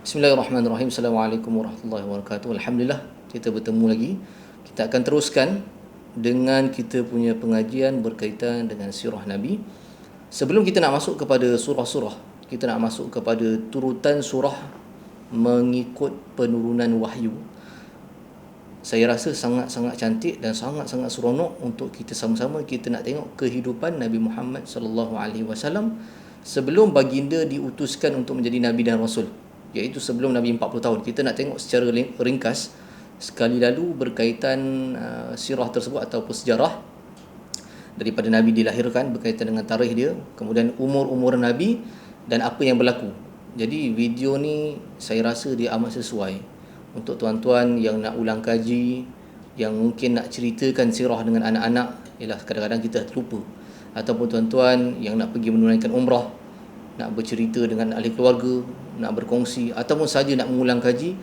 Bismillahirrahmanirrahim. Assalamualaikum warahmatullahi wabarakatuh. Alhamdulillah kita bertemu lagi. Kita akan teruskan dengan kita punya pengajian berkaitan dengan sirah Nabi. Sebelum kita nak masuk kepada surah-surah, kita nak masuk kepada turutan surah mengikut penurunan wahyu. Saya rasa sangat-sangat cantik dan sangat-sangat seronok untuk kita sama-sama kita nak tengok kehidupan Nabi Muhammad sallallahu alaihi wasallam sebelum baginda diutuskan untuk menjadi nabi dan rasul iaitu sebelum Nabi 40 tahun. Kita nak tengok secara ringkas sekali lalu berkaitan uh, sirah tersebut ataupun sejarah daripada Nabi dilahirkan berkaitan dengan tarikh dia, kemudian umur-umur Nabi dan apa yang berlaku. Jadi video ni saya rasa dia amat sesuai untuk tuan-tuan yang nak ulang kaji, yang mungkin nak ceritakan sirah dengan anak-anak, ialah kadang-kadang kita terlupa. Ataupun tuan-tuan yang nak pergi menunaikan umrah, nak bercerita dengan ahli keluarga, nak berkongsi ataupun saja nak mengulang kaji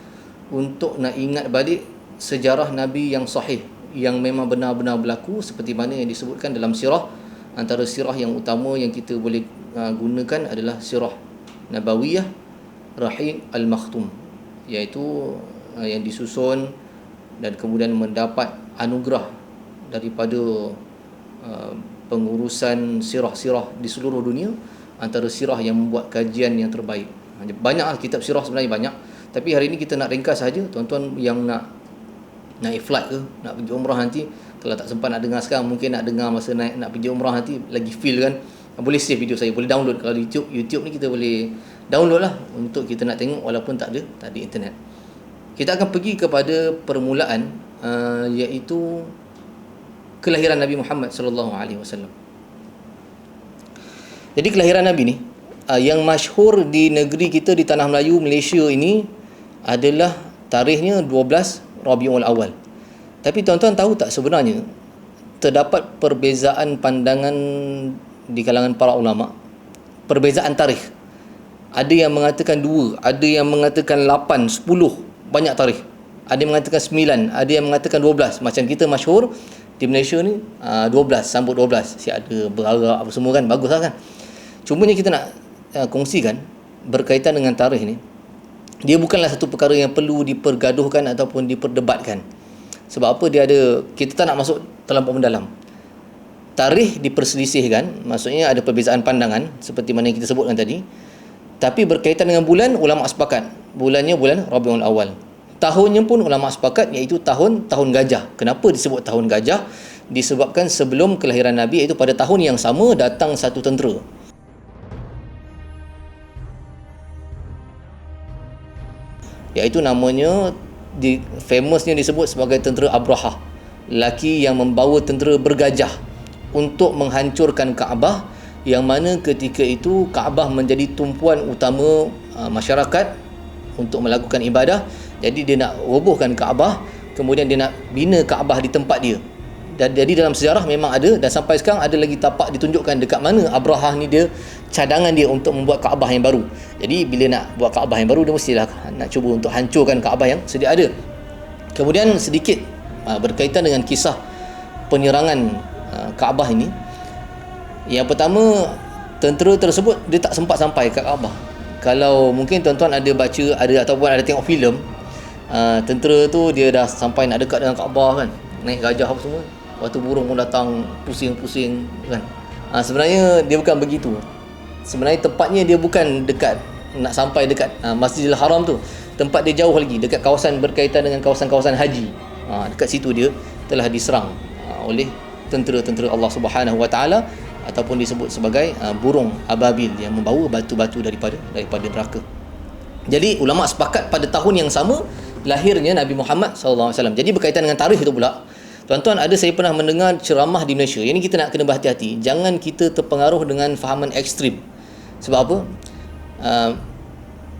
untuk nak ingat balik sejarah Nabi yang sahih yang memang benar-benar berlaku seperti mana yang disebutkan dalam sirah. Antara sirah yang utama yang kita boleh uh, gunakan adalah sirah Nabawiyah Rahim Al-Makhtum iaitu uh, yang disusun dan kemudian mendapat anugerah daripada uh, pengurusan sirah-sirah di seluruh dunia antara sirah yang membuat kajian yang terbaik. Banyaklah kitab sirah sebenarnya banyak. Tapi hari ini kita nak ringkas saja tuan-tuan yang nak naik flight ke, nak pergi umrah nanti kalau tak sempat nak dengar sekarang mungkin nak dengar masa naik nak pergi umrah nanti lagi feel kan. Boleh save video saya, boleh download kalau YouTube. YouTube ni kita boleh download lah untuk kita nak tengok walaupun tak ada tak ada internet. Kita akan pergi kepada permulaan uh, iaitu kelahiran Nabi Muhammad sallallahu alaihi wasallam. Jadi kelahiran Nabi ni uh, yang masyhur di negeri kita di tanah Melayu Malaysia ini adalah tarikhnya 12 Rabiul Awal. Tapi tuan-tuan tahu tak sebenarnya terdapat perbezaan pandangan di kalangan para ulama. Perbezaan tarikh. Ada yang mengatakan dua, ada yang mengatakan lapan, sepuluh, banyak tarikh. Ada yang mengatakan sembilan, ada yang mengatakan dua belas. Macam kita masyhur di Malaysia ni uh, belas, sambut dua belas. Si ada berarak apa semua kan, bagus lah kan. Cuma ni kita nak uh, kongsikan berkaitan dengan tarikh ni. Dia bukanlah satu perkara yang perlu dipergaduhkan ataupun diperdebatkan. Sebab apa dia ada kita tak nak masuk terlampau mendalam. Tarikh diperselisihkan, maksudnya ada perbezaan pandangan seperti mana yang kita sebutkan tadi. Tapi berkaitan dengan bulan, ulama sepakat. Bulannya bulan Rabiul Awal. Tahunnya pun ulama sepakat iaitu tahun tahun gajah. Kenapa disebut tahun gajah? Disebabkan sebelum kelahiran Nabi iaitu pada tahun yang sama datang satu tentera iaitu namanya di famousnya disebut sebagai tentera Abraha. Lelaki yang membawa tentera bergajah untuk menghancurkan Kaabah yang mana ketika itu Kaabah menjadi tumpuan utama uh, masyarakat untuk melakukan ibadah. Jadi dia nak robohkan Kaabah kemudian dia nak bina Kaabah di tempat dia. Dan jadi dalam sejarah memang ada dan sampai sekarang ada lagi tapak ditunjukkan dekat mana Abraha ni dia cadangan dia untuk membuat Kaabah yang baru. Jadi bila nak buat Kaabah yang baru dia mestilah nak cuba untuk hancurkan Kaabah yang sedia ada. Kemudian sedikit uh, berkaitan dengan kisah penyerangan uh, Kaabah ini. Yang pertama tentera tersebut dia tak sempat sampai ke Kaabah. Kalau mungkin tuan-tuan ada baca ada ataupun ada tengok filem uh, tentera tu dia dah sampai nak dekat dengan Kaabah kan. Naik gajah apa semua Waktu burung pun datang pusing-pusing kan. Sebenarnya dia bukan begitu. Sebenarnya tempatnya dia bukan dekat nak sampai dekat ha, Masjidil Haram tu. Tempat dia jauh lagi dekat kawasan berkaitan dengan kawasan-kawasan haji. Ha, dekat situ dia telah diserang ha, oleh tentera-tentera Allah Subhanahu Wa Taala ataupun disebut sebagai uh, burung ababil yang membawa batu-batu daripada daripada neraka. Jadi ulama sepakat pada tahun yang sama lahirnya Nabi Muhammad SAW. Jadi berkaitan dengan tarikh itu pula Tuan-tuan, ada saya pernah mendengar ceramah di Malaysia. Ini kita nak kena berhati-hati. Jangan kita terpengaruh dengan fahaman ekstrim. Sebab apa? Uh,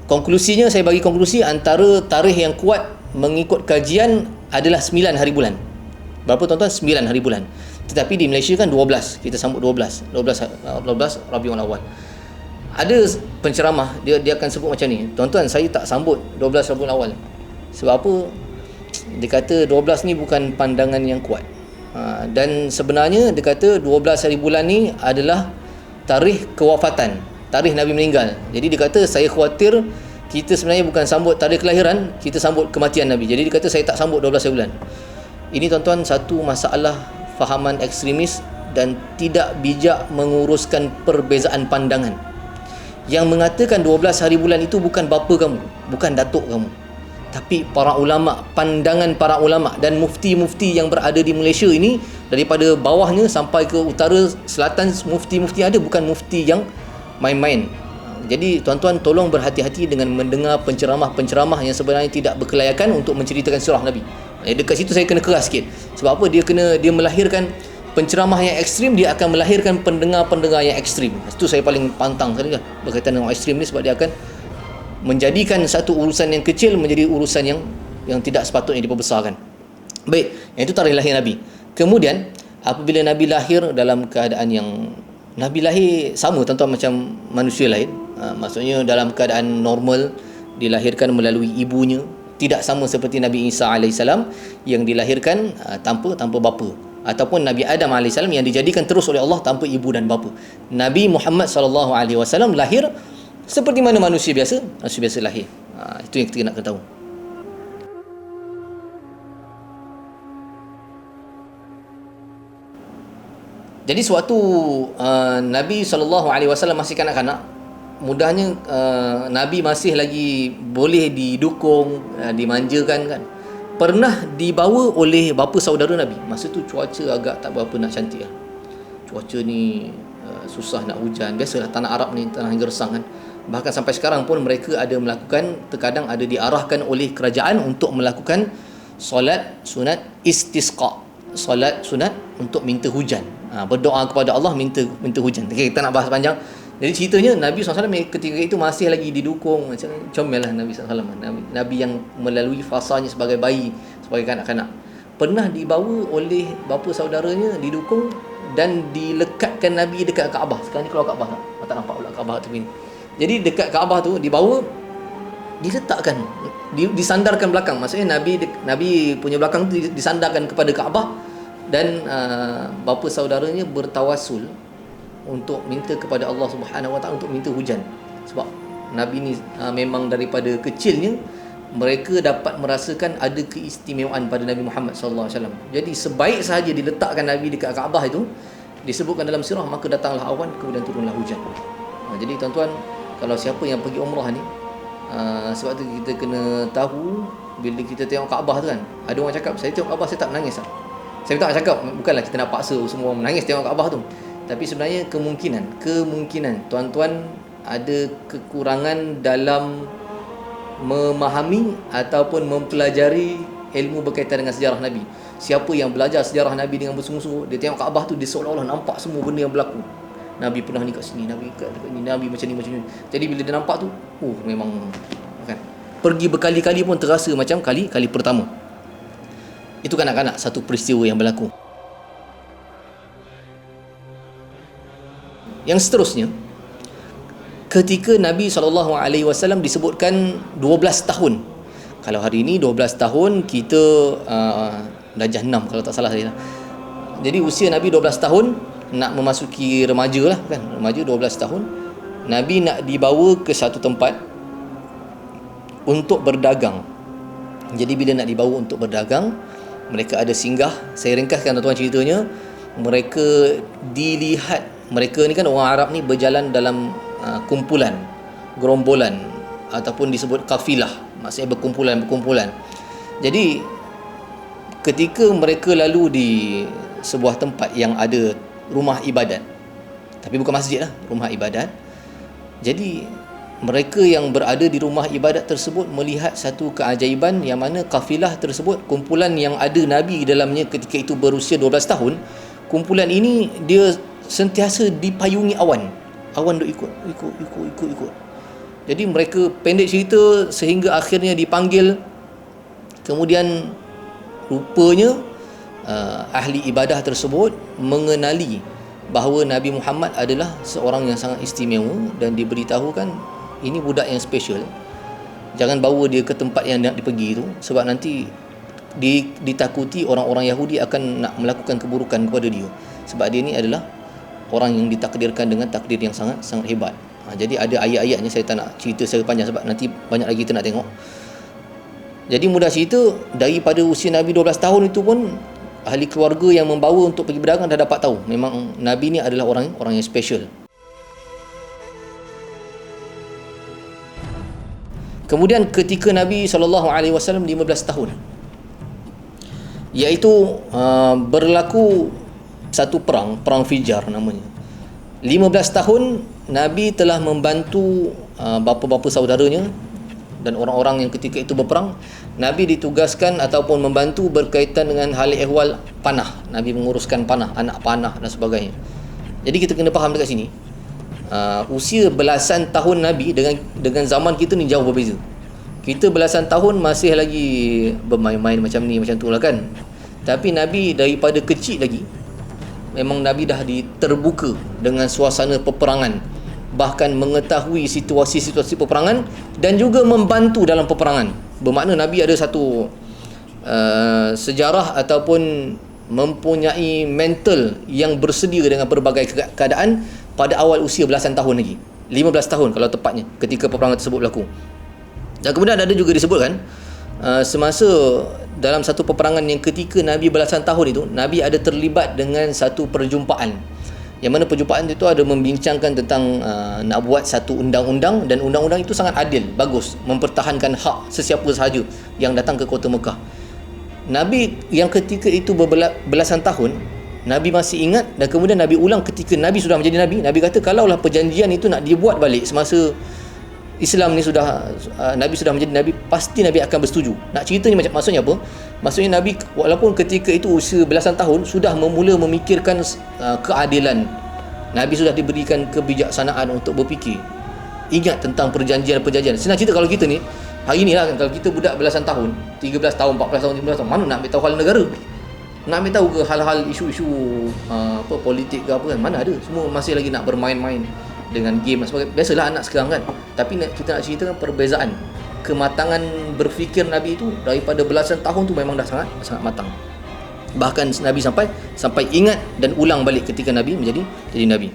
konklusinya, saya bagi konklusi antara tarikh yang kuat mengikut kajian adalah 9 hari bulan. Berapa tuan-tuan? 9 hari bulan. Tetapi di Malaysia kan 12. Kita sambut 12. 12, 12 Rabiul Awal. Ada penceramah, dia dia akan sebut macam ni. Tuan-tuan, saya tak sambut 12 Rabiul Awal. Sebab apa? dia kata 12 ni bukan pandangan yang kuat ha, dan sebenarnya dia kata 12 hari bulan ni adalah tarikh kewafatan tarikh Nabi meninggal. Jadi dia kata saya khawatir kita sebenarnya bukan sambut tarikh kelahiran kita sambut kematian Nabi. Jadi dia kata saya tak sambut 12 bulan. Ini tuan-tuan satu masalah fahaman ekstremis dan tidak bijak menguruskan perbezaan pandangan. Yang mengatakan 12 hari bulan itu bukan bapa kamu bukan datuk kamu. Tapi para ulama pandangan para ulama dan mufti-mufti yang berada di Malaysia ini daripada bawahnya sampai ke utara selatan mufti-mufti ada bukan mufti yang main-main. Jadi tuan-tuan tolong berhati-hati dengan mendengar penceramah-penceramah yang sebenarnya tidak berkelayakan untuk menceritakan surah Nabi. Eh, dekat situ saya kena keras sikit. Sebab apa? Dia kena dia melahirkan penceramah yang ekstrim dia akan melahirkan pendengar-pendengar yang ekstrim. Itu saya paling pantang sekali lah berkaitan dengan ekstrim ni sebab dia akan menjadikan satu urusan yang kecil menjadi urusan yang yang tidak sepatutnya diperbesarkan. Baik, itu tarikh lahir Nabi. Kemudian apabila Nabi lahir dalam keadaan yang Nabi lahir sama tuan-tuan macam manusia lain, ha, maksudnya dalam keadaan normal dilahirkan melalui ibunya, tidak sama seperti Nabi Isa alaihissalam yang dilahirkan ha, tanpa tanpa bapa. Ataupun Nabi Adam alaihissalam yang dijadikan terus oleh Allah tanpa ibu dan bapa. Nabi Muhammad wasallam lahir seperti mana manusia biasa? Manusia biasa lahir. Ha, itu yang kita nak kena tahu jadi suatu uh, Nabi SAW masih kanak-kanak. Mudahnya uh, Nabi masih lagi boleh didukung uh, dimanjakan kan. Pernah dibawa oleh bapa saudara Nabi. Masa tu cuaca agak tak berapa nak cantik lah. cuaca ni uh, susah nak hujan. Biasalah tanah Arab ni tanah yang gersang kan. Bahkan sampai sekarang pun mereka ada melakukan terkadang ada diarahkan oleh kerajaan untuk melakukan solat sunat istisqa. Solat sunat untuk minta hujan ha, berdoa kepada Allah minta minta hujan. Okay, kita nak bahas panjang. Jadi ceritanya Nabi SAW ketika itu masih lagi didukung macam comel lah Nabi SAW Nabi, Nabi yang melalui fasanya sebagai bayi sebagai kanak-kanak. Pernah dibawa oleh bapa saudaranya didukung dan dilekatkan Nabi dekat Kaabah. Sekarang ni kalau Kaabah tak? Tak nampak pula Kaabah tu ni. Jadi dekat Kaabah tu dibawa diletakkan disandarkan belakang. Maksudnya nabi nabi punya belakang tu disandarkan kepada Kaabah dan uh, bapa saudaranya bertawasul untuk minta kepada Allah Subhanahu Wa Taala untuk minta hujan sebab nabi ni uh, memang daripada kecilnya mereka dapat merasakan ada keistimewaan pada Nabi Muhammad sallallahu alaihi wasallam. Jadi sebaik sahaja diletakkan nabi dekat Kaabah itu disebutkan dalam sirah maka datanglah awan kemudian turunlah hujan. Ha, jadi tuan-tuan kalau siapa yang pergi umrah ni uh, sebab tu kita kena tahu bila kita tengok Kaabah tu kan ada orang cakap saya tengok Kaabah saya tak menangis lah. Saya tak cakap bukanlah kita nak paksa semua menangis tengok Kaabah tu tapi sebenarnya kemungkinan kemungkinan tuan-tuan ada kekurangan dalam memahami ataupun mempelajari ilmu berkaitan dengan sejarah Nabi siapa yang belajar sejarah Nabi dengan bersungguh-sungguh dia tengok Kaabah tu dia seolah-olah nampak semua benda yang berlaku Nabi pernah ni kat sini, Nabi kat dekat ni, Nabi macam ni macam ni. Jadi bila dia nampak tu, oh memang kan. Pergi berkali-kali pun terasa macam kali kali pertama. Itu kanak-kanak satu peristiwa yang berlaku. Yang seterusnya ketika Nabi SAW disebutkan 12 tahun. Kalau hari ini 12 tahun kita uh, darjah 6 kalau tak salah saya. Jadi usia Nabi 12 tahun nak memasuki remaja lah kan remaja 12 tahun Nabi nak dibawa ke satu tempat untuk berdagang jadi bila nak dibawa untuk berdagang mereka ada singgah. Saya ringkaskan tuan-tuan ceritanya. Mereka dilihat mereka ni kan orang Arab ni berjalan dalam uh, kumpulan gerombolan ataupun disebut kafilah. Maksudnya berkumpulan-berkumpulan jadi ketika mereka lalu di sebuah tempat yang ada rumah ibadat tapi bukan masjid lah rumah ibadat. Jadi mereka yang berada di rumah ibadat tersebut melihat satu keajaiban yang mana kafilah tersebut kumpulan yang ada Nabi dalamnya ketika itu berusia 12 tahun kumpulan ini dia sentiasa dipayungi awan. Awan duk ikut ikut ikut ikut ikut. Jadi mereka pendek cerita sehingga akhirnya dipanggil. Kemudian rupanya uh, ahli ibadah tersebut mengenali bahawa Nabi Muhammad adalah seorang yang sangat istimewa dan diberitahukan ini budak yang special jangan bawa dia ke tempat yang nak dipergi itu sebab nanti di, ditakuti orang-orang Yahudi akan nak melakukan keburukan kepada dia sebab dia ni adalah orang yang ditakdirkan dengan takdir yang sangat sangat hebat Ha, jadi ada ayat-ayatnya saya tak nak cerita secara panjang sebab nanti banyak lagi kita nak tengok. Jadi mudah cerita daripada usia Nabi 12 tahun itu pun ahli keluarga yang membawa untuk pergi berdagang dah dapat tahu memang Nabi ni adalah orang orang yang special. Kemudian ketika Nabi SAW 15 tahun iaitu uh, berlaku satu perang, perang Fijar namanya. 15 tahun Nabi telah membantu uh, bapa-bapa saudaranya dan orang-orang yang ketika itu berperang. Nabi ditugaskan ataupun membantu berkaitan dengan hal ehwal panah. Nabi menguruskan panah anak panah dan sebagainya. Jadi kita kena faham dekat sini uh, usia belasan tahun Nabi dengan dengan zaman kita ni jauh berbeza. Kita belasan tahun masih lagi bermain-main macam ni macam tu lah kan. Tapi Nabi daripada kecil lagi memang Nabi dah diterbuka dengan suasana peperangan. Bahkan mengetahui situasi-situasi peperangan dan juga membantu dalam peperangan. Bermakna Nabi ada satu uh, sejarah ataupun mempunyai mental yang bersedia dengan berbagai keadaan pada awal usia belasan tahun lagi. 15 tahun kalau tepatnya ketika peperangan tersebut berlaku. Dan kemudian ada juga disebutkan uh, semasa dalam satu peperangan yang ketika Nabi belasan tahun itu Nabi ada terlibat dengan satu perjumpaan yang mana perjumpaan itu ada membincangkan tentang uh, nak buat satu undang-undang dan undang-undang itu sangat adil, bagus, mempertahankan hak sesiapa sahaja yang datang ke kota Mekah. Nabi yang ketika itu berbelasan tahun, Nabi masih ingat dan kemudian Nabi ulang ketika Nabi sudah menjadi Nabi, Nabi kata kalaulah perjanjian itu nak dibuat balik semasa Islam ni sudah uh, Nabi sudah menjadi Nabi pasti Nabi akan bersetuju. Nak cerita ni macam maksudnya apa? Maksudnya Nabi walaupun ketika itu usia belasan tahun sudah memula memikirkan uh, keadilan. Nabi sudah diberikan kebijaksanaan untuk berfikir. Ingat tentang perjanjian-perjanjian. Senang cerita kalau kita ni hari ni lah kan kalau kita budak belasan tahun 13 tahun 14 tahun 15 tahun mana nak ambil tahu hal negara nak ambil tahu ke hal-hal isu-isu uh, apa politik ke apa kan mana ada semua masih lagi nak bermain-main dengan game dan sebagainya. Biasalah anak sekarang kan. Tapi kita nak ceritakan perbezaan kematangan berfikir Nabi itu daripada belasan tahun tu memang dah sangat sangat matang. Bahkan Nabi sampai sampai ingat dan ulang balik ketika Nabi menjadi jadi Nabi.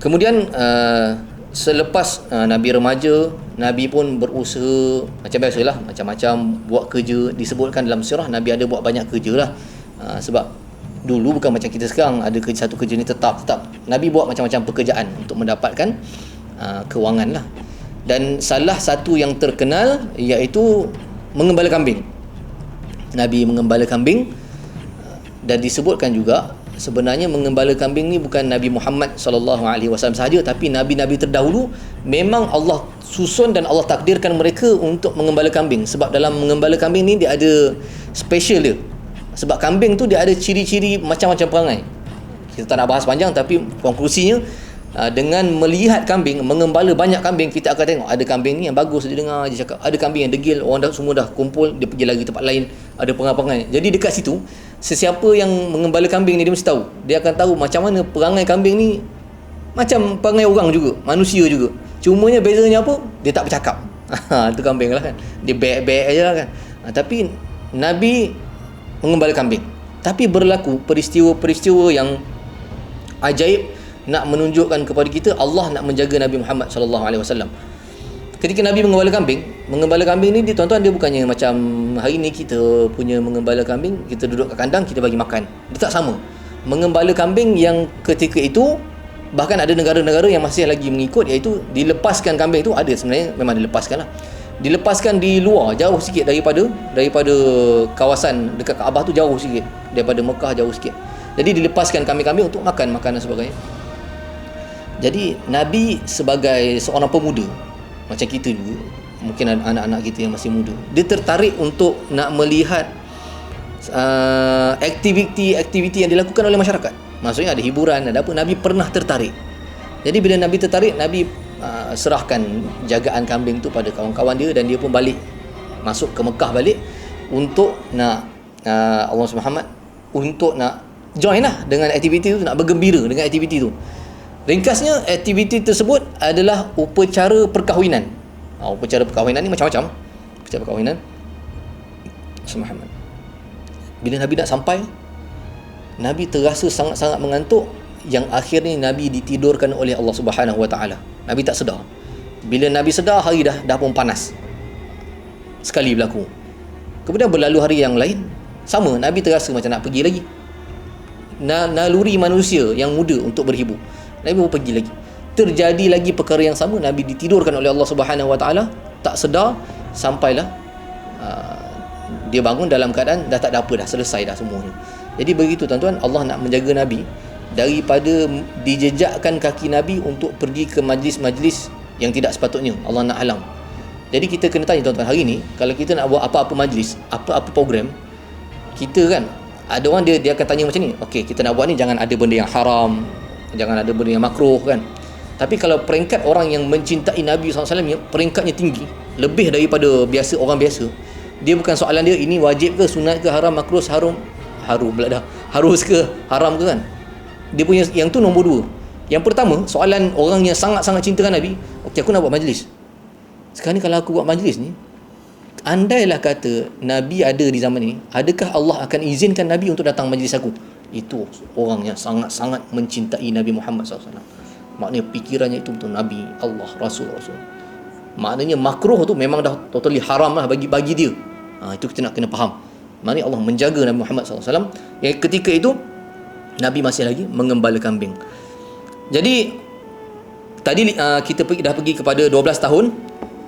Kemudian uh, selepas uh, Nabi remaja, Nabi pun berusaha macam biasalah macam-macam buat kerja. Disebutkan dalam sirah Nabi ada buat banyak kerja lah Ha, sebab dulu bukan macam kita sekarang ada kerja satu kerja ni tetap tetap. Nabi buat macam-macam pekerjaan untuk mendapatkan uh, kewangan lah dan salah satu yang terkenal iaitu mengembala kambing. Nabi mengembala kambing dan disebutkan juga sebenarnya mengembala kambing ni bukan Nabi Muhammad sallallahu alaihi wasallam sahaja tapi nabi-nabi terdahulu memang Allah susun dan Allah takdirkan mereka untuk mengembala kambing. Sebab dalam mengembala kambing ni dia ada special dia. Sebab kambing tu dia ada ciri-ciri macam-macam perangai. Kita tak nak bahas panjang tapi konklusinya uh, dengan melihat kambing mengembala banyak kambing kita akan tengok ada kambing ni yang bagus dia dengar dia cakap. Ada kambing yang degil orang dah semua dah kumpul dia pergi lagi tempat lain ada perangai-perangai. Jadi dekat situ sesiapa yang mengembala kambing ni dia mesti tahu. Dia akan tahu macam mana perangai kambing ni macam perangai orang juga manusia juga. Cumanya bezanya apa? Dia tak bercakap. Ha, itu kambing lah kan. Dia baik-baik aja lah kan. Ha, tapi Nabi mengembala kambing. Tapi berlaku peristiwa-peristiwa yang ajaib nak menunjukkan kepada kita Allah nak menjaga Nabi Muhammad sallallahu alaihi wasallam ketika Nabi mengembala kambing mengembala kambing ni dia tuan-tuan dia bukannya macam hari ni kita punya mengembala kambing kita duduk kat kandang kita bagi makan. Dia tak sama. Mengembala kambing yang ketika itu bahkan ada negara-negara yang masih lagi mengikut iaitu dilepaskan kambing itu ada sebenarnya memang dilepaskan lah. Dilepaskan di luar jauh sikit daripada daripada kawasan dekat Kaabah tu jauh sikit. Daripada Mekah jauh sikit. Jadi dilepaskan kami-kami untuk makan makanan sebagainya. Jadi Nabi sebagai seorang pemuda macam kita juga mungkin anak-anak kita yang masih muda. Dia tertarik untuk nak melihat uh, aktiviti-aktiviti yang dilakukan oleh masyarakat. Maksudnya ada hiburan ada apa Nabi pernah tertarik. Jadi bila Nabi tertarik Nabi uh, serahkan jagaan kambing tu pada kawan-kawan dia dan dia pun balik. Masuk ke Mekah balik untuk nak uh, Allah Muhammad untuk nak join lah dengan aktiviti tu nak bergembira dengan aktiviti tu ringkasnya aktiviti tersebut adalah upacara perkahwinan uh, upacara perkahwinan ni macam-macam upacara perkahwinan Muhammad bila Nabi nak sampai Nabi terasa sangat-sangat mengantuk yang akhirnya Nabi ditidurkan oleh Allah Subhanahu Wa Taala. Nabi tak sedar. Bila Nabi sedar hari dah dah pun panas. Sekali berlaku. Kemudian berlalu hari yang lain, sama Nabi terasa macam nak pergi lagi. Na, naluri manusia yang muda untuk berhibur. Nabi pun pergi lagi. Terjadi lagi perkara yang sama, Nabi ditidurkan oleh Allah Subhanahu Wa Taala, tak sedar sampailah uh, dia bangun dalam keadaan dah tak ada apa dah, selesai dah semuanya. Jadi begitu tuan-tuan, Allah nak menjaga Nabi daripada dijejakkan kaki Nabi untuk pergi ke majlis-majlis yang tidak sepatutnya. Allah nak halang jadi kita kena tanya tuan-tuan hari ni kalau kita nak buat apa-apa majlis apa-apa program kita kan ada orang dia dia akan tanya macam ni okey kita nak buat ni jangan ada benda yang haram jangan ada benda yang makruh kan? Tapi kalau peringkat orang yang mencintai Nabi SAW yang peringkatnya tinggi. Lebih daripada biasa orang biasa. Dia bukan soalan dia ini wajib ke sunat ke haram makruh harum? Harum pula dah. Harus ke haram ke kan? Dia punya yang tu nombor dua. Yang pertama soalan orang yang sangat-sangat cintakan Nabi okey aku nak buat majlis. Sekarang ni kalau aku buat majlis ni andailah kata Nabi ada di zaman ni adakah Allah akan izinkan Nabi untuk datang majlis aku itu orang yang sangat-sangat mencintai Nabi Muhammad SAW maknanya pikirannya itu betul Nabi Allah Rasul Rasul. Maknanya makruh tu memang dah totally haram lah bagi bagi dia. Ha, itu kita nak kena faham. Maknanya Allah menjaga Nabi Muhammad SAW yang ketika itu Nabi masih lagi mengembala kambing. Jadi tadi uh, kita pergi, dah pergi kepada 12 tahun.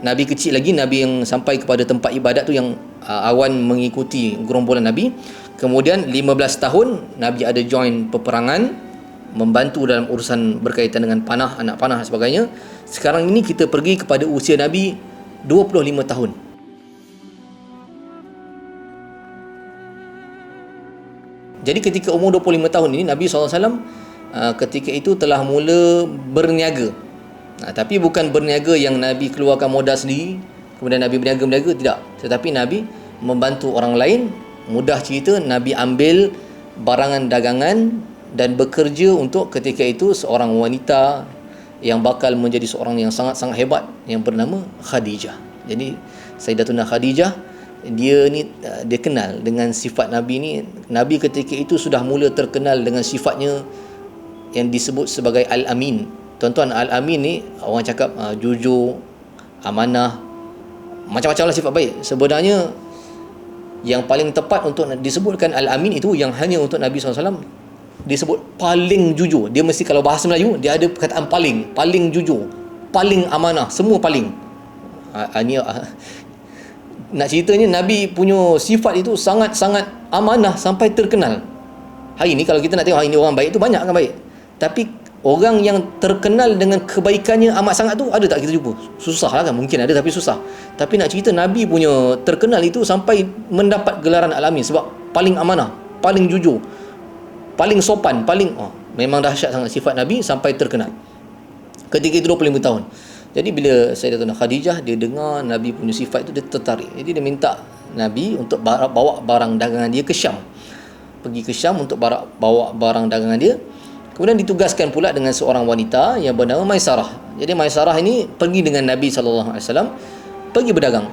Nabi kecil lagi Nabi yang sampai kepada tempat ibadat tu yang uh, awan mengikuti gerombolan Nabi. Kemudian 15 tahun Nabi ada join peperangan membantu dalam urusan berkaitan dengan panah, anak panah dan sebagainya. Sekarang ini kita pergi kepada usia Nabi 25 tahun. Jadi ketika umur 25 tahun ini Nabi SAW uh, ketika itu telah mula berniaga. Nah, tapi bukan berniaga yang Nabi keluarkan modal sendiri kemudian Nabi berniaga-berniaga tidak. Tetapi Nabi membantu orang lain. Mudah cerita Nabi ambil barangan dagangan dan bekerja untuk ketika itu seorang wanita yang bakal menjadi seorang yang sangat-sangat hebat yang bernama Khadijah. Jadi Sayyidatuna Khadijah dia ni uh, dia kenal dengan sifat Nabi ni Nabi ketika itu sudah mula terkenal dengan sifatnya yang disebut sebagai Al-Amin tuan-tuan Al-Amin ni orang cakap uh, jujur amanah macam-macam lah sifat baik. Sebenarnya yang paling tepat untuk disebutkan Al-Amin itu yang hanya untuk Nabi SAW disebut paling jujur. Dia mesti kalau bahasa Melayu dia ada perkataan paling. Paling jujur. Paling amanah. Semua paling. Uh, ini uh, nak ceritanya Nabi punya sifat itu sangat-sangat amanah sampai terkenal. Hari ini kalau kita nak tengok hari ini orang baik itu banyak kan baik. Tapi orang yang terkenal dengan kebaikannya amat sangat tu ada tak kita jumpa? Susah lah kan mungkin ada tapi susah. Tapi nak cerita Nabi punya terkenal itu sampai mendapat gelaran alamin sebab paling amanah, paling jujur, paling sopan, paling oh, memang dahsyat sangat sifat Nabi sampai terkenal. Ketika itu 25 tahun. Jadi bila Sayyidatuna Khadijah dia dengar Nabi punya sifat itu dia tertarik. Jadi dia minta Nabi untuk bawa barang dagangan dia ke Syam. Pergi ke Syam untuk bawa barang dagangan dia. Kemudian ditugaskan pula dengan seorang wanita yang bernama Maisarah. Jadi Maisarah ini pergi dengan Nabi sallallahu alaihi wasallam pergi berdagang.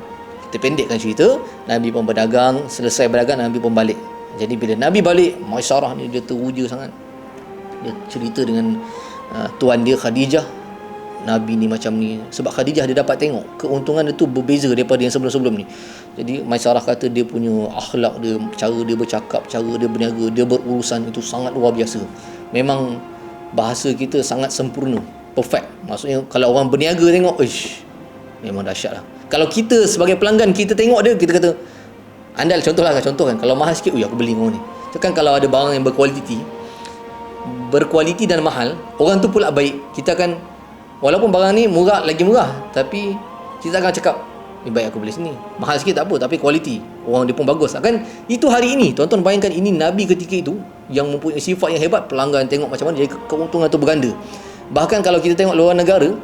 Kita pendekkan cerita, Nabi pun berdagang, selesai berdagang Nabi pun balik. Jadi bila Nabi balik, Maisarah ni dia teruja sangat. Dia cerita dengan uh, tuan dia Khadijah Nabi ni macam ni sebab Khadijah dia dapat tengok keuntungan dia tu berbeza daripada yang sebelum-sebelum ni jadi Maisarah kata dia punya akhlak dia cara dia bercakap cara dia berniaga dia berurusan itu sangat luar biasa memang bahasa kita sangat sempurna perfect. Maksudnya kalau orang berniaga tengok ish memang dahsyat lah. Kalau kita sebagai pelanggan kita tengok dia kita kata andal contoh lah contoh kan kalau mahal sikit ui aku beli kau ni. Kan kalau ada barang yang berkualiti berkualiti dan mahal orang tu pula baik. Kita akan walaupun barang ni murah lagi murah tapi kita akan cakap ni baik aku beli sini. Mahal sikit tak apa tapi kualiti orang dia pun bagus. Kan itu hari ini tuan-tuan bayangkan ini Nabi ketika itu yang mempunyai sifat yang hebat pelanggan tengok macam mana jadi keuntungan tu berganda. Bahkan kalau kita tengok luar negara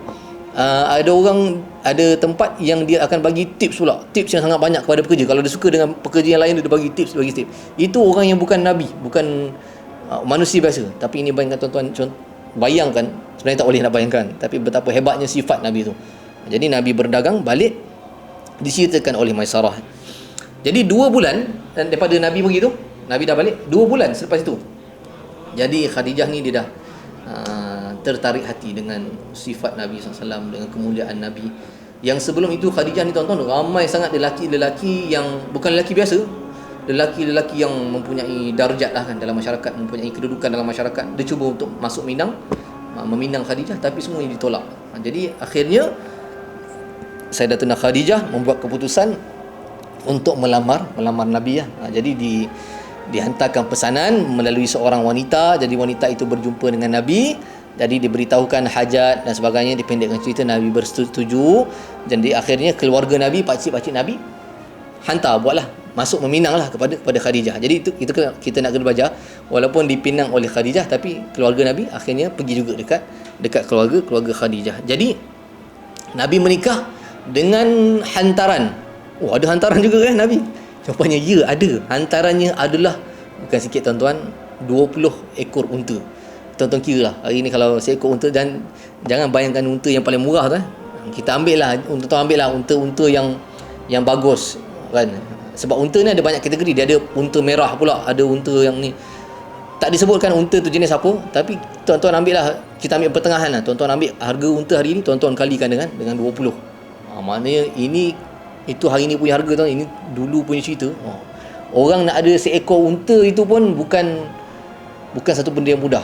uh, ada orang ada tempat yang dia akan bagi tips pula. Tips yang sangat banyak kepada pekerja. Kalau dia suka dengan pekerja yang lain dia bagi tips bagi tips. Itu orang yang bukan Nabi bukan uh, manusia biasa. Tapi ini bayangkan tuan-tuan bayangkan sebenarnya tak boleh nak bayangkan tapi betapa hebatnya sifat Nabi itu jadi Nabi berdagang balik diceritakan oleh Maisarah jadi dua bulan daripada Nabi begitu Nabi dah balik dua bulan selepas itu Jadi Khadijah ni dia dah uh, tertarik hati dengan sifat Nabi SAW dengan kemuliaan Nabi. Yang sebelum itu Khadijah ni tuan-tuan ramai sangat lelaki-lelaki yang bukan lelaki biasa. Lelaki-lelaki yang mempunyai darjat lah kan dalam masyarakat, mempunyai kedudukan dalam masyarakat. Dia cuba untuk masuk Minang, uh, meminang Khadijah tapi semua ditolak. Jadi akhirnya Sayyidatuna Khadijah membuat keputusan untuk melamar melamar Nabi ya. Ha, jadi di dihantarkan pesanan melalui seorang wanita. Jadi wanita itu berjumpa dengan Nabi. Jadi diberitahukan hajat dan sebagainya dipendekkan cerita Nabi bersetuju. Dan di akhirnya keluarga Nabi pakcik-pakcik Nabi hantar buatlah masuk meminang lah kepada kepada Khadijah. Jadi itu kita kena, kita nak kena belajar. Walaupun dipinang oleh Khadijah tapi keluarga Nabi akhirnya pergi juga dekat dekat keluarga keluarga Khadijah. Jadi Nabi menikah dengan hantaran oh ada hantaran juga kan Nabi Jawapannya ya ada. Hantarannya adalah bukan sikit tuan-tuan 20 ekor unta. Tuan-tuan kira lah hari ni kalau seekor unta dan jangan bayangkan unta yang paling murah tu eh. Kita ambil lah tuan-tuan ambil lah unta-unta yang yang bagus kan. Sebab unta ni ada banyak kategori. Dia ada unta merah pula, ada unta yang ni tak disebutkan unta tu jenis apa tapi tuan-tuan ambil lah kita ambil pertengahan lah tuan-tuan ambil harga unta hari ni tuan-tuan kalikan dengan dengan 20 ha, maknanya ini itu hari ni punya harga tau ini dulu punya cerita. Oh. orang nak ada seekor unta itu pun bukan bukan satu benda yang mudah.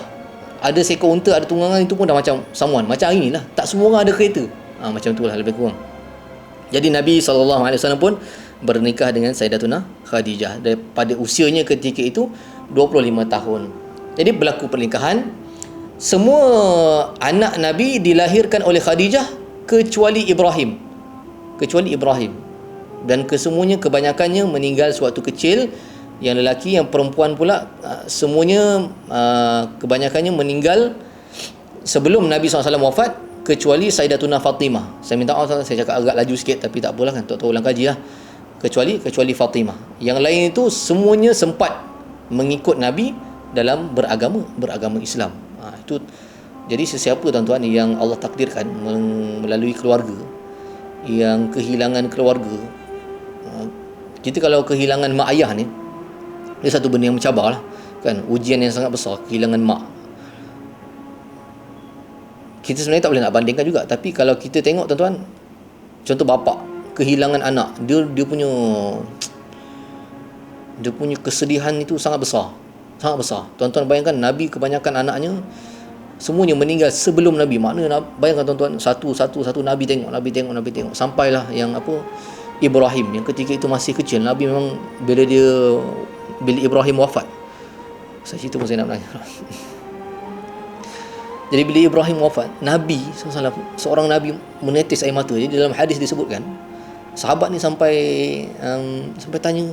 Ada seekor unta ada tunggangan itu pun dah macam samuan. Macam hari ni lah. Tak semua orang ada kereta. Ha, macam tu lah lebih kurang. Jadi Nabi SAW pun bernikah dengan Sayyidatuna Khadijah. Daripada usianya ketika itu 25 tahun. Jadi berlaku pernikahan. Semua anak Nabi dilahirkan oleh Khadijah kecuali Ibrahim kecuali Ibrahim. Dan kesemuanya kebanyakannya meninggal sewaktu kecil. Yang lelaki yang perempuan pula uh, semuanya uh, kebanyakannya meninggal sebelum Nabi SAW wafat kecuali Sayyidatuna Fatimah. Saya minta maaf saya cakap agak laju sikit tapi tak apalah kan tak ulang kaji lah. Kecuali kecuali Fatimah. Yang lain itu semuanya sempat mengikut Nabi dalam beragama beragama Islam. Ha, itu jadi sesiapa tuan-tuan yang Allah takdirkan melalui keluarga yang kehilangan keluarga. Kita kalau kehilangan mak ayah ni dia satu benda yang mencabar lah kan ujian yang sangat besar kehilangan mak. Kita sebenarnya tak boleh nak bandingkan juga. Tapi kalau kita tengok tuan-tuan contoh bapa kehilangan anak dia dia punya dia punya kesedihan itu sangat besar. Sangat besar. Tuan-tuan bayangkan nabi kebanyakan anaknya semuanya meninggal sebelum nabi. Makna bayangkan tuan-tuan satu satu satu nabi tengok nabi tengok nabi tengok. Sampailah yang apa Ibrahim. Yang ketika itu masih kecil Nabi memang bila dia bila Ibrahim wafat. Saya cerita pun saya nak menangis jadi bila Ibrahim wafat Nabi SAW, seorang Nabi menetes air mata. Jadi dalam hadis disebutkan sahabat ni sampai um, sampai tanya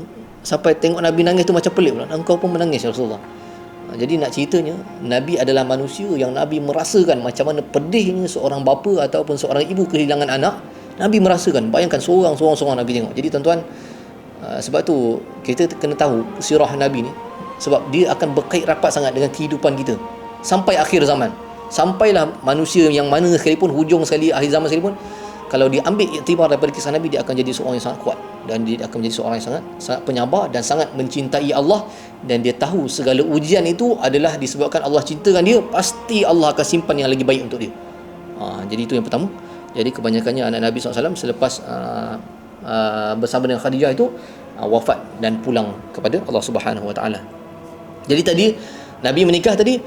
sampai tengok Nabi nangis tu macam pelik pula. Engkau pun menangis ya Rasulullah jadi nak ceritanya Nabi adalah manusia yang Nabi merasakan macam mana pedihnya seorang bapa ataupun seorang ibu kehilangan anak Nabi merasakan. Bayangkan seorang seorang seorang Nabi tengok. Jadi tuan-tuan uh, sebab tu kita kena tahu sirah Nabi ni sebab dia akan berkait rapat sangat dengan kehidupan kita. Sampai akhir zaman. Sampailah manusia yang mana sekalipun hujung sekali akhir zaman sekalipun kalau dia ambil iktibar daripada kisah Nabi dia akan jadi seorang yang sangat kuat dan dia akan menjadi seorang yang sangat sangat penyabar dan sangat mencintai Allah dan dia tahu segala ujian itu adalah disebabkan Allah cintakan dia pasti Allah akan simpan yang lagi baik untuk dia ha, jadi itu yang pertama jadi kebanyakannya anak Nabi SAW selepas uh, uh, bersama dengan Khadijah itu uh, wafat dan pulang kepada Allah Subhanahu Wa Taala. Jadi tadi Nabi menikah tadi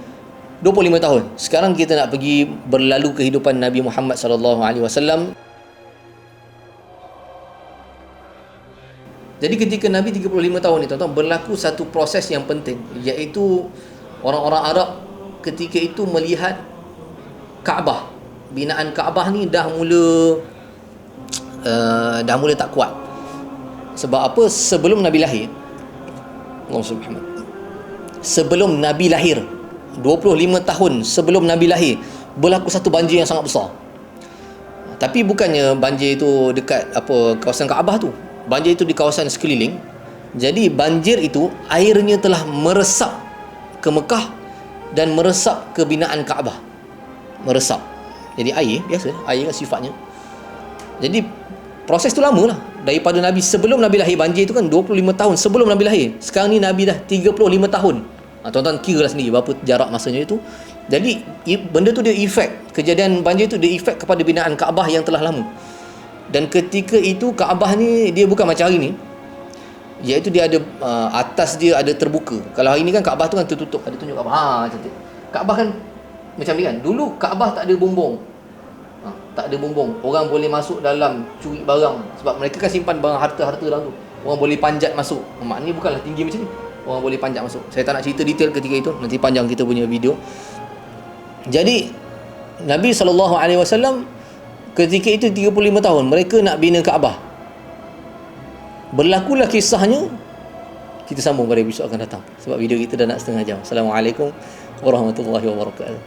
25 tahun. Sekarang kita nak pergi berlalu kehidupan Nabi Muhammad sallallahu alaihi wasallam. Jadi ketika Nabi 35 tahun ni tuan-tuan berlaku satu proses yang penting iaitu orang-orang Arab ketika itu melihat Kaabah binaan Kaabah ni dah mula uh, dah mula tak kuat. Sebab apa? Sebelum Nabi lahir Allah Subhanahu Sebelum Nabi lahir 25 tahun sebelum Nabi lahir berlaku satu banjir yang sangat besar. Tapi bukannya banjir itu dekat apa kawasan Kaabah tu. Banjir itu di kawasan sekeliling. Jadi banjir itu airnya telah meresap ke Mekah dan meresap ke binaan Kaabah. Meresap. Jadi air biasa air sifatnya. Jadi proses tu lama lah daripada Nabi sebelum Nabi lahir banjir tu kan 25 tahun sebelum Nabi lahir. Sekarang ni Nabi dah 35 tahun ha, tuan-tuan kira lah sendiri berapa jarak masanya itu jadi benda tu dia efek kejadian banjir tu dia efek kepada binaan Kaabah yang telah lama dan ketika itu Kaabah ni dia bukan macam hari ni. Iaitu dia ada uh, atas dia ada terbuka. Kalau hari ni kan Kaabah tu kan tertutup. Ada tunjuk Kaabah. Ha cantik Kaabah kan macam ni kan. Dulu Kaabah tak ada bumbung. Ha, tak ada bumbung. Orang boleh masuk dalam curi barang. Sebab mereka kan simpan barang harta-harta dalam tu. Orang boleh panjat masuk. Maknanya bukanlah tinggi macam ni. Orang boleh panjat masuk. Saya tak nak cerita detail ketika itu. Nanti panjang kita punya video. Jadi Nabi SAW ketika itu 35 tahun mereka nak bina Kaabah. Berlakulah kisahnya. Kita sambung pada episod akan datang sebab video kita dah nak setengah jam. Assalamualaikum warahmatullahi wabarakatuh